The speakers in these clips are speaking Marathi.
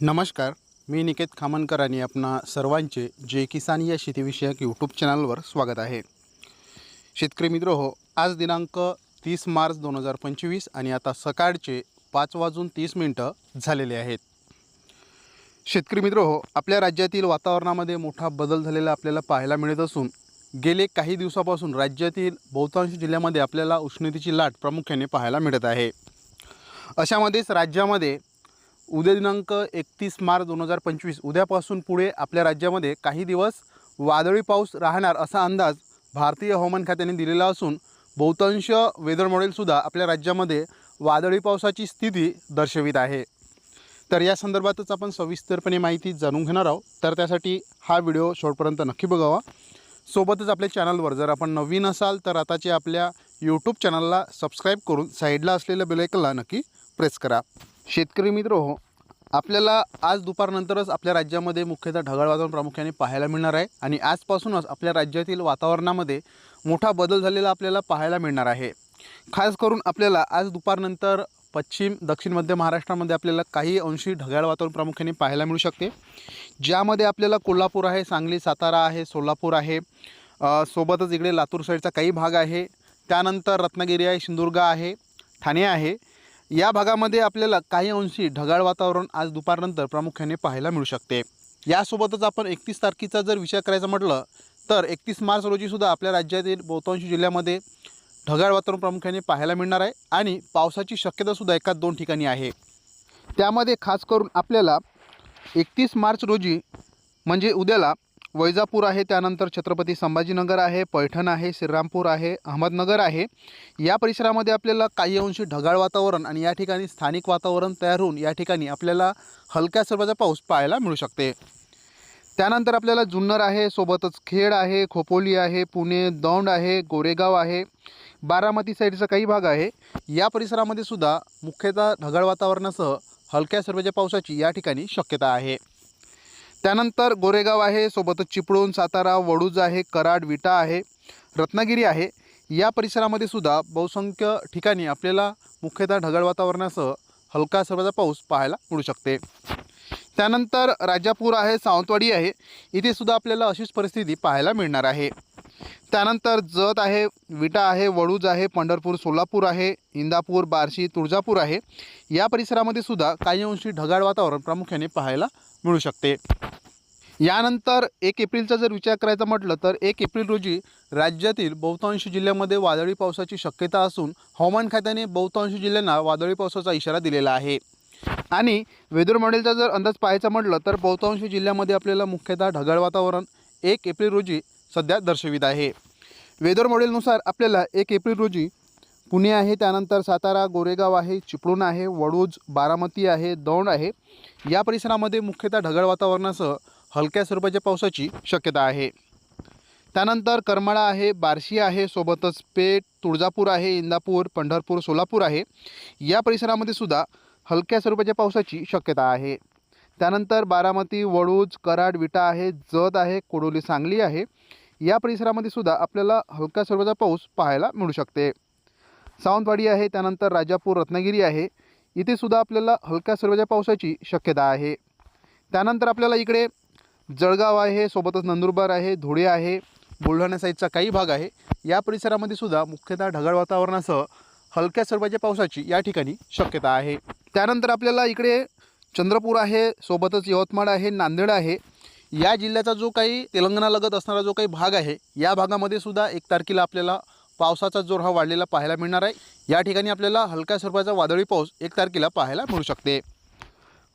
नमस्कार मी निकेत खामनकर आणि आपणा सर्वांचे जे किसान या शेतीविषयक यूट्यूब चॅनलवर स्वागत आहे. शेतकरी मित्र हो आज दिनांक तीस मार्च दोन हजार पंचवीस आणि आता सकाळचे पाच वाजून तीस मिनटं झालेले आहेत. शेतकरी मित्र हो आपल्या राज्यातील वातावरणामध्ये मोठा बदल झालेला आपल्याला पाहायला मिळत असून गेले काही दिवसापासून राज्यातील बहुतांश जिल्ह्यामध्ये आपल्याला उष्णतेची लाट प्रामुख्याने पाहायला मिळत आहे. अशामध्येच राज्यामध्ये उद्या दिनांक एकतीस मार्च दोन हजार पंचवीस. उद्यापासून पुढे आपल्या राज्यामध्ये काही दिवस वादळी पाऊस राहणार असा अंदाज भारतीय हवामान खात्याने दिलेला असून बहुतांश वेदर मॉडेलसुद्धा आपल्या राज्यामध्ये वादळी पावसाची स्थिती दर्शवित आहे. तर या संदर्भातच आपण सविस्तरपणे माहिती जाणून घेणार आहोत. तर त्यासाठी हा व्हिडिओ शेवटपर्यंत नक्की बघावा. सोबतच आपल्या चॅनलवर जर आपण नवीन असाल तर आताचे आपल्या यूट्यूब चॅनलला सबस्क्राईब करून साईडला असलेल्या बेलायकनला नक्की प्रेस करा. शेतकरी मित्र हो आपल्याला आज दुपारनंतरच आपल्या राज्यामध्ये मुख्यतः ढगाळ वातावरण प्रामुख्याने पाहायला मिळणार आहे आणि आजपासूनच आपल्या राज्यातील वातावरणामध्ये मोठा बदल झालेला आपल्याला पाहायला मिळणार आहे. खास करून आपल्याला आज दुपारनंतर पश्चिम दक्षिण मध्य महाराष्ट्रामध्ये आपल्याला काही अंशी ढगाळ वातावरण प्रामुख्याने पाहायला मिळू शकते. ज्यामध्ये आपल्याला कोल्हापूर आहे सांगली सातारा आहे सोलापूर आहे सोबतच इकडे लातूर साईडचा काही भाग आहे. त्यानंतर रत्नागिरी आहे सिंधुदुर्ग आहे ठाणे आहे. या भागामध्ये आपल्याला काही अंशी ढगाळ वातावरण आज दुपारनंतर प्रामुख्याने पाहायला मिळू शकते. यासोबतच आपण एकतीस तारखेचा जर विचार करायचा म्हटलं तर एकतीस मार्च रोजीसुद्धा आपल्या राज्यातील बहुतांश जिल्ह्यामध्ये ढगाळ वातावरण प्रामुख्याने पाहायला मिळणार आहे आणि पावसाची शक्यतासुद्धा एकाच दोन ठिकाणी आहे. त्यामध्ये खास करून आपल्याला एकतीस मार्च रोजी म्हणजे उद्याला वैजापूर आहे त्यानंतर छत्रपती संभाजीनगर आहे पैठण आहे श्रीरामपूर आहे अहमदनगर आहे. या परिसरामध्ये आपल्याला काही अंशी ढगाळ वातावरण आणि या ठिकाणी स्थानिक वातावरण तयार होऊन या ठिकाणी आपल्याला हलक्या स्वरूपाचा पाऊस पाहायला मिळू शकते. त्यानंतर आपल्याला जुन्नर आहे सोबतच खेड आहे खोपोली आहे पुणे दौंड आहे गोरेगाव आहे बारामती साईडचा काही भाग आहे. या परिसरामध्ये सुद्धा मुख्यतः ढगाळ वातावरणासह हलक्या स्वरूपाच्या पावसाची या ठिकाणी शक्यता आहे. त्यानंतर गोरेगाव आहे सोबतच चिपळूण सातारा वडूज आहे कराड विटा आहे रत्नागिरी आहे. या परिसरामध्ये सुद्धा बहुसंख्य ठिकाणी आपल्याला मुख्यतः ढगाळ वातावरणासह हलका स्वरूपाचा पाऊस पाहायला मिळू शकते. त्यानंतर राजापूर आहे सावंतवाडी आहे. इथे सुद्धा आपल्याला अशीच परिस्थिती पाहायला मिळणार आहे. त्यानंतर जत आहे विटा आहे वडूज आहे पंढरपूर सोलापूर आहे इंदापूर बार्शी तुळजापूर आहे. या परिसरामध्ये सुद्धा काही अंशी ढगाळ वातावरण प्रामुख्याने पाहायला मिळू शकते. यानंतर एक एप्रिलचा जर विचार करायचा म्हटलं तर एक एप्रिल रोजी राज्यातील बहुतांश जिल्ह्यामध्ये वादळी पावसाची शक्यता असून हवामान खात्याने बहुतांश जिल्ह्यांना वादळी पावसाचा इशारा दिलेला आहे. आणि वेदर मॉडेलचा जर अंदाज पाहायचा म्हटलं तर बहुतांश जिल्ह्यामध्ये आपल्याला मुख्यतः ढगाळ वातावरण. एक एप्रिल रोजी सध्या दर्शवित आहे. वेदर मॉडेलनुसार आपल्याला एक एप्रिल रोजी पुणे आहे त्यानंतर सातारा गोरेगाव आहे चिपळूण आहे वडूज बारामती आहे दौंड आहे. या परिसरामध्ये मुख्यतः ढगाळ वातावरणासह हलक्या स्वरूपाच्या पावसाची शक्यता आहे. त्यानंतर करमाळा आहे बार्शी आहे सोबतच पेठ तुळजापूर आहे इंदापूर पंढरपूर सोलापूर आहे. या परिसरामध्ये सुद्धा हलक्या स्वरूपाच्या पावसाची शक्यता आहे. त्यानंतर बारामती वडूज कराड विटा आहे जत आहे कोडोली सांगली आहे. या परिसरामध्ये सुद्धा आपल्याला हलक्या स्वरूपाचा पाऊस पाहायला मिळू शकते. सावंतवाडी आहे त्यानंतर राजापूर रत्नागिरी आहे. इथे सुद्धा आपल्याला हलक्या स्वरूपाच्या पावसाची शक्यता आहे. त्यानंतर आपल्याला इकडे जळगाव आहे सोबतच नंदुरबार आहे धुळे आहे बुलढाणा साईडचा काही भाग आहे. या परिसरामध्ये सुद्धा मुख्यतः ढगाळ वातावरणासह हलक्या स्वरूपाच्या पावसाची या ठिकाणी शक्यता आहे. त्यानंतर आपल्याला इकडे चंद्रपूर आहे सोबतच यवतमाळ आहे नांदेड आहे. या जिल्ह्याचा जो काही तेलंगणालगत असणारा जो काही भाग आहे या भागामध्ये सुद्धा एक तारखेला आपल्याला पावसाचा जोर हा वाढलेला पाहायला मिळणार आहे. या ठिकाणी आपल्याला हलक्या स्वरूपाचा वादळी पाऊस एक तारखेला पाहायला मिळू शकते.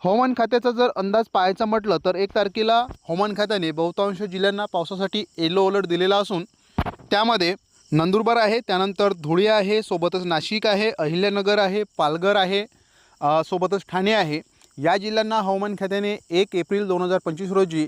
हवामान खात्याचा जर अंदाज पाहायचा म्हटलं तर एक तारखेला हवामान खात्याने बहुतांश जिल्ह्यांना पावसासाठी येलो अलर्ट दिलेला असून त्यामध्ये नंदुरबार आहे त्यानंतर धुळे आहे सोबतच नाशिक आहे अहिल्यानगर आहे पालघर आहे सोबतच ठाणे आहे. या जिल्ह्यांना हवामान खात्याने एक एप्रिल दोन हजार पंचवीस रोजी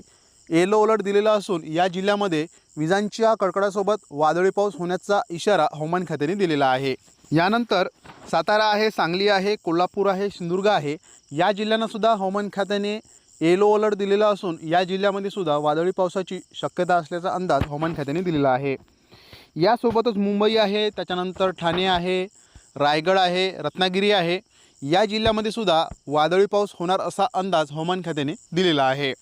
येलो अलर्ट दिलेला असून या जिल्ह्यामध्ये विजांच्या कडकडासोबत वादळी पाऊस होण्याचा इशारा हवामान खात्याने दिलेला आहे. यानंतर सातारा आहे सांगली आहे कोल्हापूर आहे सिंधुदुर्ग आहे या जिल्ह्यांनासुद्धा हवामान खात्याने येलो अलर्ट दिलेला असून या जिल्ह्यामध्ये सुद्धा वादळी पावसाची शक्यता असल्याचा अंदाज हवामान खात्याने दिलेला आहे. यासोबतच मुंबई आहे त्याच्यानंतर ठाणे आहे रायगड आहे रत्नागिरी आहे या जिल्ह्यामध्ये सुद्धा वादळी पाऊस होणार असा अंदाज हवामान खात्याने दिलेला आहे.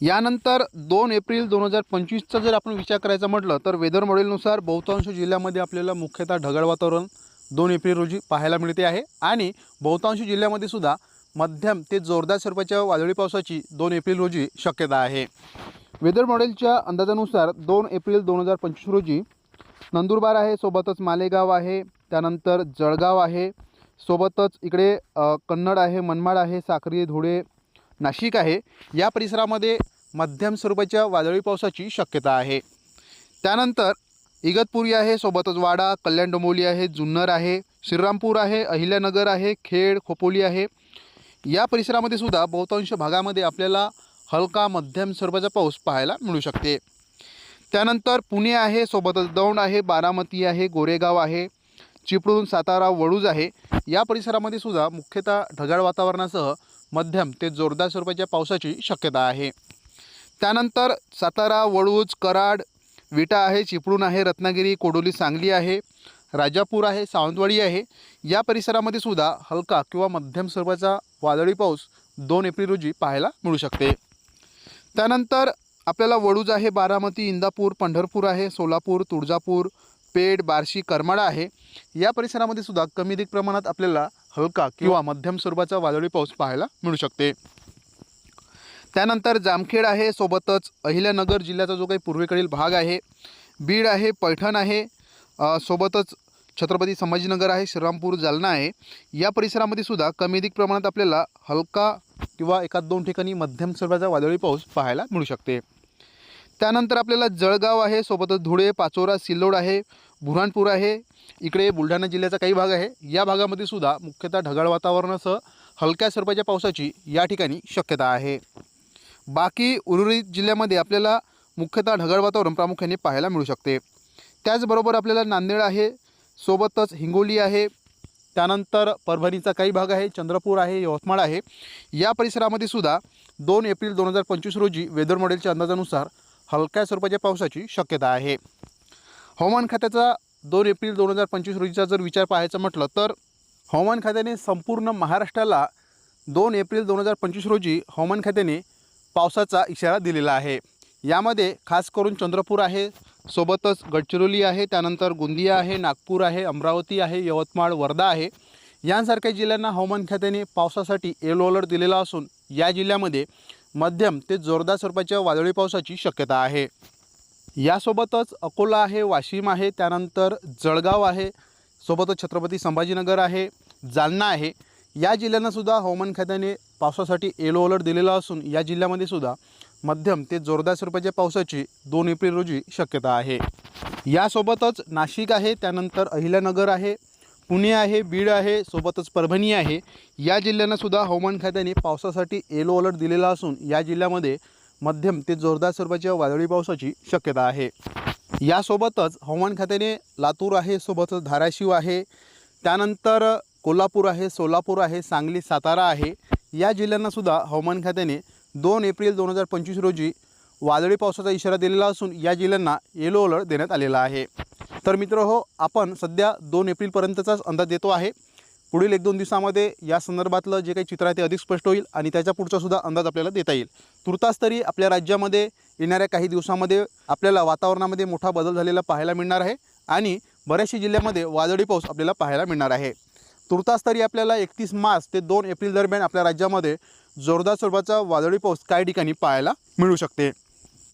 यानंतर दोन एप्रिल दोन हजार पंचवीसचा जर आपण विचार करायचा म्हटलं तर वेदर मॉडेलनुसार बहुतांश जिल्ह्यामध्ये आपल्याला मुख्यतः ढगाळ वातावरण दोन एप्रिल रोजी पाहायला मिळते आहे. आणि बहुतांश जिल्ह्यामध्ये सुद्धा मध्यम ते जोरदार स्वरूपाच्या वादळी पावसाची दोन एप्रिल रोजी शक्यता आहे. वेदर मॉडेलच्या अंदाजानुसार दोन एप्रिल दोन हजार पंचवीस रोजी नंदुरबार आहे सोबतच मालेगाव आहे त्यानंतर जळगाव आहे सोबतच इकडे कन्नड आहे मनमाड आहे साक्री धुळे नाशिक आहे. या परिसरामध्ये मध्यम स्वरूपाच्या वादळी पावसाची शक्यता आहे. त्यानंतर इगतपुरी आहे सोबतच वाडा कल्याण डोंबोली आहे जुन्नर आहे श्रीरामपूर आहे अहिल्यानगर आहे खेड खोपोली आहे. या परिसरामध्ये सुद्धा बहुतांश भागामध्ये आपल्याला हलका मध्यम स्वरूपाचा पाऊस पाहायला मिळू शकते. त्यानंतर पुणे आहे सोबतच दौंड आहे बारामती आहे गोरेगाव आहे चिपळूण सातारा वडूज आहे. या परिसरामध्ये सुद्धा मुख्यतः ढगाळ वातावरणासह मध्यम ते जोरदार स्वरूपाच्या पावसाची शक्यता आहे. त्यानंतर सातारा वडूज कराड विटा आहे चिपळूण आहे रत्नागिरी कोडोली सांगली आहे राजापूर आहे सावंतवाडी आहे. या परिसरामध्ये सुद्धा हलका किंवा मध्यम स्वरूपाचा वादळी पाऊस दोन एप्रिल रोजी पाहायला मिळू शकते. त्यानंतर आपल्याला वडूज आहे बारामती इंदापूर पंढरपूर आहे सोलापूर तुळजापूर पेड बार्शी करमाळा आहे. या परिसरामध्ये सुद्धा कमी अधिक प्रमाणात आपल्याला हलका किंवा मध्यम स्वरूपाचा वादळी पाऊस पाहायला मिळू शकते. त्यानंतर जामखेड आहे सोबतच अहिल्यानगर जिल्ह्याचा जो काही पूर्वेकडील भाग आहे बीड आहे पैठण आहे सोबतच छत्रपती संभाजीनगर आहे श्रीरामपूर जालना आहे. या परिसरामध्ये सुद्धा कमी अधिक प्रमाणात आपल्याला हलका किंवा एखाद दोन ठिकाणी मध्यम स्वरूपाचा वादळी पाऊस पाहायला मिळू शकते. त्यानंतर आपल्याला जळगाव आहे सोबतच धुळे पाचोरा सिल्लोड आहे बुऱ्हाणपूर आहे इकडे बुलढाणा जिल्ह्याचा काही भाग आहे. या भागामध्ये सुद्धा मुख्यतः ढगाळ वातावरणासह हलक्या स्वरूपाच्या पावसाची या ठिकाणी शक्यता आहे. बाकी उर्वरित जिल्ह्यामध्ये आपल्याला मुख्यतः ढगाळ वातावरण प्रामुख्याने पाहायला मिळू शकते. त्याचबरोबर आपल्याला नांदेड आहे सोबतच हिंगोली आहे त्यानंतर परभणीचा काही भाग आहे चंद्रपूर आहे यवतमाळ आहे. या परिसरामध्ये सुद्धा दोन एप्रिल दोन हजार पंचवीस रोजी वेदर मॉडेलच्या अंदाजानुसार हलक्या स्वरूपाच्या पावसाची शक्यता आहे. हवामान खात्याचा दोन एप्रिल दोन हजार पंचवीस रोजीचा जर विचार पाहायचा म्हटलं तर हवामान खात्याने संपूर्ण महाराष्ट्राला दोन एप्रिल दोन हजार पंचवीस रोजी हवामान खात्याने पावसाचा इशारा दिलेला आहे. यामध्ये खास करून चंद्रपूर आहे सोबतच गडचिरोली आहे त्यानंतर गोंदिया आहे नागपूर आहे अमरावती आहे यवतमाळ वर्धा आहे. यांसारख्या जिल्ह्यांना हवामान खात्याने पावसासाठी येलो अलर्ट दिलेला असून या जिल्ह्यामध्ये मध्यम ते जोरदार स्वरूपाच्या वादळी पावसाची शक्यता आहे. यासोबतच अकोला आहे वाशिम आहे त्यानंतर जळगाव आहे सोबतच छत्रपती संभाजीनगर आहे जालना आहे. या जिल्ह्यांनासुद्धा हवामान खात्याने पावसासाठी येलो अलर्ट दिलेला असून या जिल्ह्यामध्ये सुद्धा मध्यम ते जोरदार स्वरूपाच्या पावसाची दोन एप्रिल रोजी शक्यता आहे. यासोबतच नाशिक आहे त्यानंतर अहिल्यानगर आहे पुणे आहे बीड आहे सोबतच परभणी आहे. या जिल्ह्यांनासुद्धा हवामान खात्याने पावसासाठी येलो अलर्ट दिलेला असून या जिल्ह्यामध्ये मध्यम ते जोरदार स्वरूपाच्या वादळी पावसाची शक्यता आहे. यासोबतच हवामान खात्याने लातूर आहे सोबतच धाराशिव आहे. त्यानंतर कोल्हापूर आहे सोलापूर आहे सांगली सातारा आहे. या जिल्ह्यांनासुद्धा हवामान खात्याने दोन एप्रिल दोन हजार पंचवीस रोजी वादळी पावसाचा इशारा दिलेला असून या जिल्ह्यांना येलो अलर्ट देण्यात आलेला आहे. तर मित्र हो आपण सध्या दोन एप्रिलपर्यंतचाच अंदाज देतो आहे. पुढील एक दोन दिवसामध्ये या संदर्भातलं जे काही चित्र आहे ते अधिक स्पष्ट होईल आणि त्याच्या पुढचासुद्धा अंदाज आपल्याला देता येईल. तुर्तास तरी आपल्या राज्यामध्ये येणाऱ्या काही दिवसामध्ये आपल्याला वातावरणामध्ये मोठा बदल झालेला पाहायला मिळणार आहे आणि बऱ्याचशा जिल्ह्यामध्ये वादळी पाऊस आपल्याला पाहायला मिळणार आहे. तुर्तास तरी आपल्याला एकतीस मार्च ते दोन एप्रिल दरम्यान आपल्या राज्यामध्ये जोरदार स्वरूपाचा वादळी पाऊस काही ठिकाणी पाहायला मिळू शकते.